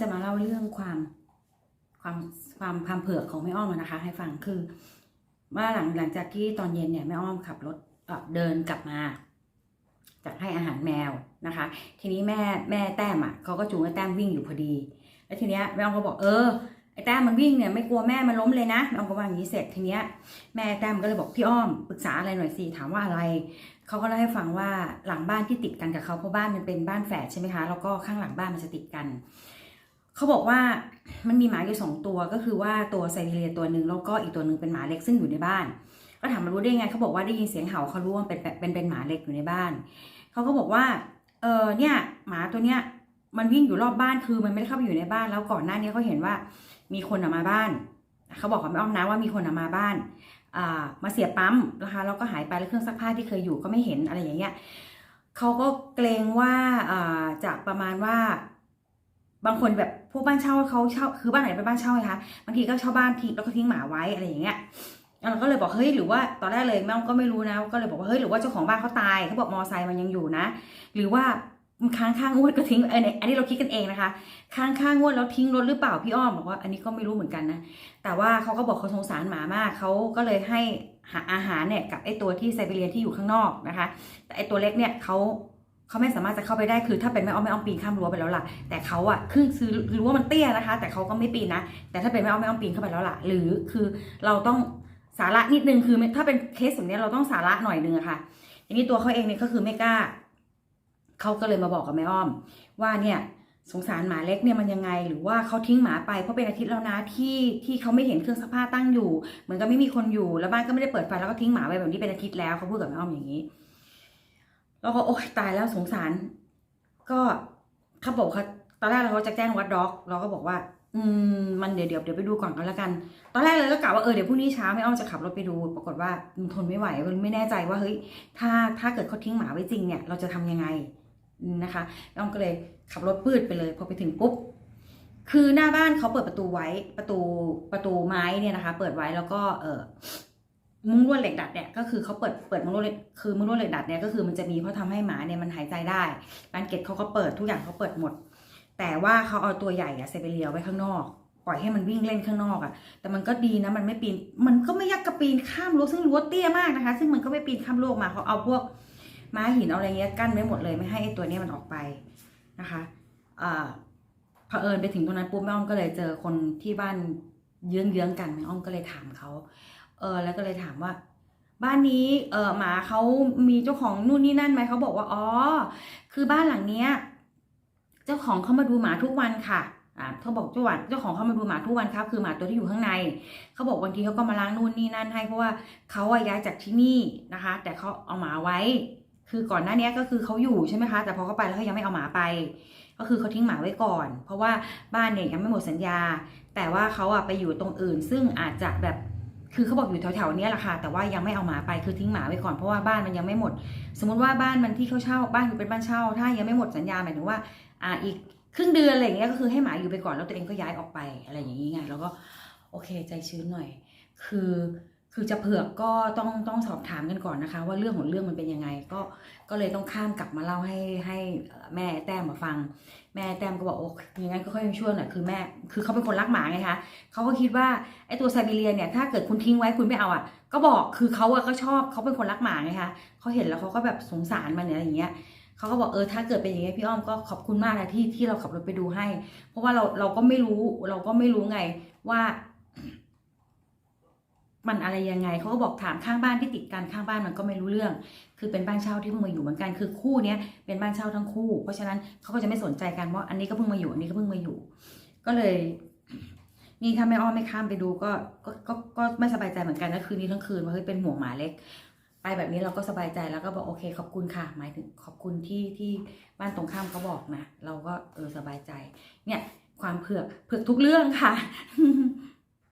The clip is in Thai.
จะมาเล่าเรื่องความความความความเผือกของแม่อ้อมนะคะ ให้ฟังคือว่าหลังหลังจากที่ตอนเย็นเนี่ยแม่อ้อมขับรถเอ่อเดินกลับมา จากให้อาหารแมวนะคะ ทีนี้แม่แม่แต้มอะเขาก็จูงไอ้แต้มวิ่งอยู่พอดี แล้วทีเนี้ยแม่อ้อมก็บอกเออไอ้แต้มมันวิ่งเนี่ยไม่กลัวแม่มันล้มเลยนะแม่อ้อมก็ว่าอย่างนี้เสร็จทีเนี้ยแม่แต้มก็เลยบอกพี่อ้อมปรึกษาอะไรหน่อยสิถามว่าอะไรเขาก็เล่าให้ฟังว่าหลังบ้านที่ติดกันกับเขาเพราะบ้านมันเป็นบ้านแฝดใช่ไหมคะแล้วก็ข้างหลังบ้านมันจะติดกัน เขาบอกว่ามันมีหมาอยู่สองตัวก็คือว่าตัวไซบีเรียตัวหนึ่งแล้วก็อีกตัวหนึ่งเป็นหมาเล็กซึ่งอยู่ในบ้าน ก็ถามมารู้ได้ไงเขาบอกว่าได้ยินเสียงเห่าเขารู้ว่าเป็นเป็นเป็นหมาเล็กอยู่ในบ้านเขาก็บอกว่าเออเนี่ยหมาตัวเนี้ยมันวิ่งอยู่รอบบ้านคือมันไม่ได้เข้าไปอยู่ในบ้าน แล้วก่อนหน้านี้เขาเห็นว่ามีคนอะมาบ้านเขาบอกกับแม่อ้อมนะว่ามีคนอะมาบ้านมาเสียปั๊มนะคะแล้วก็หายไปแล้วเครื่องซักผ้าที่เคยอยู่ก็ไม่เห็นอะไรอย่างเงี้ยเขาก็เกรงว่าอ่าจะประมาณว่า บางคนแบบ พวกบ้านเช่าเขาเช่าคือบ้านไหนเป็นบ้านเช่าไงคะบางทีก็เช่าบ้านทิ้งแล้วก็ทิ้งหมาไว้อะไรอย่างเงี้ยเราก็เลยบอกเฮ้ยหรือว่าตอนแรกเลยแม่ก็ไม่รู้นะก็เลยบอกว่าเฮ้ยหรือว่าเจ้าของบ้านเขาตายเขาบอกมอไซค์มันยังอยู่นะ หรือว่ามันค้างค่างวดก็ทิ้งเออเนี่ยอันนี้เราคิดกันเองนะคะ ค้างค่างวดแล้วทิ้งรถหรือเปล่าพี่อ้อมบอกว่าอันนี้ก็ไม่รู้เหมือนกันนะแต่ว่าเขาก็บอกเขาสงสารหมามากเขาก็เลยให้หาอาหารเนี่ยกับไอตัวที่ไซบีเรียนที่อยู่ข้างนอกนะคะ แต่ไอตัวเล็กเนี่ยเขา เขาไม่สามารถจะเข้าไปได้คือ ถ้าเป็นแม่อ้อมแม่อ้อมปีนข้ามรั้วไปแล้วล่ะ แต่เขาอะคือคือรั้วมันเตี้ยนะคะ แต่เขาก็ไม่ปีนนะแต่ถ้าเป็นแม่อ้อมแม่อ้อมปีนเข้าไปแล้วล่ะ หรือคือเราต้องสาระนิดนึงคือ ถ้าเป็นเคสแบบนี้เราต้องสาระหน่อยนึงอะค่ะทีนี้ตัวเขาเองเนี่ยก็คือไม่กล้าเขาก็เลยมาบอกกับแม่อ้อม ว่าเนี่ยสงสารหมาเล็กเนี่ยมันยังไง หรือว่าเขาทิ้งหมาไปเพราะเป็นอาทิตย์แล้วนะที่ที่เขาไม่เห็นเครื่องซักผ้าตั้งอยู่เหมือนกับไม่มีคนอยู่แล้วบ้านก็ไม่ได้เปิดไฟแล้วก็ทิ้งหมาไว้แบบนี้เป็นอาทิตย์แล้วเขาพูดกับแม่อ้อมอย่างนี้ แล้วก็โอ๊ยตายแล้วสงสาร ก็เขาบอกเขาตอนแรกเราจะแจ้งวัดด็อก เราก็บอกว่า อืมมันเดี๋ยวเดี๋ยวเดี๋ยวไปดูก่อนก็แล้วกัน ตอนแรกเลยก็กะว่าเออเดี๋ยวพรุ่งนี้เช้าไม่อ้อมจะขับรถไปดู ปรากฏว่าทนไม่ไหวไม่แน่ใจว่าเฮ้ยถ้าถ้าเกิดเขาทิ้งหมาไว้จริงเนี่ย เราจะทำยังไงนะคะอ้อมก็เลยขับรถปืดไปเลยพอไปถึงปุ๊บคือหน้าบ้านเขาเปิดประตูไว้ประตูประตูไม้เนี่ยนะคะ เปิดไว้แล้วก็เออ มุ้งลวดเหล็กดัดเนี่ยก็คือเขาเปิดเปิดมุ้งลวดเหล็กคือมุ้งลวดเหล็กดัดเนี่ยก็คือมันจะมีเพราะทำให้หมาเนี่ยมันหายใจได้บานเกตเขาก็เปิดทุกอย่างเขาเปิดหมด แต่ว่าเขาเอาตัวใหญ่อะเซเบเรียไว้ข้างนอก ปล่อยให้มันวิ่งเล่นข้างนอกอะแต่มันก็ดีนะมันไม่ปีน มันก็ไม่ยักกระปีนข้ามรั้วซึ่งรั้วเตี้ยมากนะคะ ซึ่งมันก็ไม่ปีนข้ามรั้วออกมาเขาเอาพวกม้าหินเอาอะไรเงี้ยกั้นไว้หมดเลยไม่ให้ไอ้ตัวนี้มันออกไปนะคะอ่าเผอิญไปถึงตรงนั้นปุ๊บแม่อ้อมก็เลยเจอคนที่บ้านเยื้องๆกันแม่อ้อมก็เลยถามเขา เออแล้วก็เลยถามว่า บ้านนี้เออหมาเขามีเจ้าของนู่นนี่นั่นไหมเขาบอกว่าอ๋อคือบ้านหลังเนี้ย เจ้าของเขามาดูหมาทุกวันค่ะอ่าเขาบอกเจ้าหวานเจ้าของเขามาดูหมาทุกวันครับ คือหมาตัวที่อยู่ข้างในเขาบอกบางทีเขาก็มาล้างนู่นนี่นั่นให้เพราะว่าเขาอะย้ายจากที่นี่นะคะ แต่เขาเอาหมาไว้ คือก่อนหน้านี้ก็คือเขาอยู่ใช่ไหมคะ แต่พอเขาไปแล้วเขายังไม่เอาหมาไป ก็คือเขาทิ้งหมาไว้ก่อน เพราะว่าบ้านเนี่ยยังไม่หมดสัญญา แต่ว่าเขาอะไปอยู่ตรงอื่น ซึ่งอาจจะแบบ คือเขาบอกอยู่แถวๆเนี้ยแหละค่ะแต่ว่ายังไม่เอาหมาไปคือทิ้งหมาไว้ก่อนเพราะว่าบ้านมันยังไม่หมด สมมุติว่าบ้านมันที่เขาเช่าบ้านอยู่เป็นบ้านเช่า ถ้ายังไม่หมดสัญญาหมายถึงว่าอ่าอีกครึ่งเดือนอะไรอย่างเงี้ยก็คือให้หมาอยู่ไปก่อนแล้วตัวเองก็ย้ายออกไปอะไรอย่างงี้ไงแล้วก็โอเคใจชื้นหน่อย คือ คือจะเผือกก็ต้องต้องสอบถามกันก่อนนะคะ ว่าเรื่องของเรื่องมันเป็นยังไง ก็ก็เลยต้องข้ามกลับมาเล่าให้ให้แม่แต้มมาฟัง แม่แต้มก็บอกโอ้ยางนั้นก็ค่อยช่วยหน่อยคือแม่คือเขาเป็นคนรักหมาไงคะเขาก็คิดว่าไอ้ตัวไซบีเรียนเนี่ยถ้าเกิดคุณทิ้งไว้คุณไม่เอาอะ ก็บอกคือเขาอะก็ชอบเขาเป็นคนรักหมาไงคะเขาเห็นแล้วเขาก็แบบสงสารมันเนี่ยอะไรอย่างเงี้ยเขาก็บอกเออถ้าเกิดเป็นอย่างนี้ยพี่อ้อมก็ขอบคุณมากนะที่ที่เราขับรถไปดูให้ เพราะว่าเราเราก็ไม่รู้เราก็ไม่รู้ไงว่า มันอะไรยังไงเขาก็บอกถามข้างบ้านที่ติดกันข้างบ้านมันก็ไม่รู้เรื่อง คือเป็นบ้านเช่าที่เพิ่งมาอยู่เหมือนกันคือคู่เนี้ยเป็นบ้านเช่าทั้งคู่ เพราะฉะนั้นเขาก็จะไม่สนใจกันว่าอันนี้ก็เพิ่งมาอยู่อันนี้ก็เพิ่งมาอยู่ ก็เลย นี่ถ้าแม่อ้อมไม่ข้ามไปดูก็ก็ก็ก็ไม่สบายใจเหมือนกันนะคืนนี้ทั้งคืนว่าเฮ้ยเป็นห่วงหมาเล็ก ไปแบบนี้เราก็สบายใจแล้วก็บอกโอเค ขอบคุณค่ะ หมายถึงขอบคุณที่ที่บ้านตรงข้ามเขาบอกนะเราก็เออสบายใจ เนี่ย ความเผือกเผือกทุกเรื่องค่ะ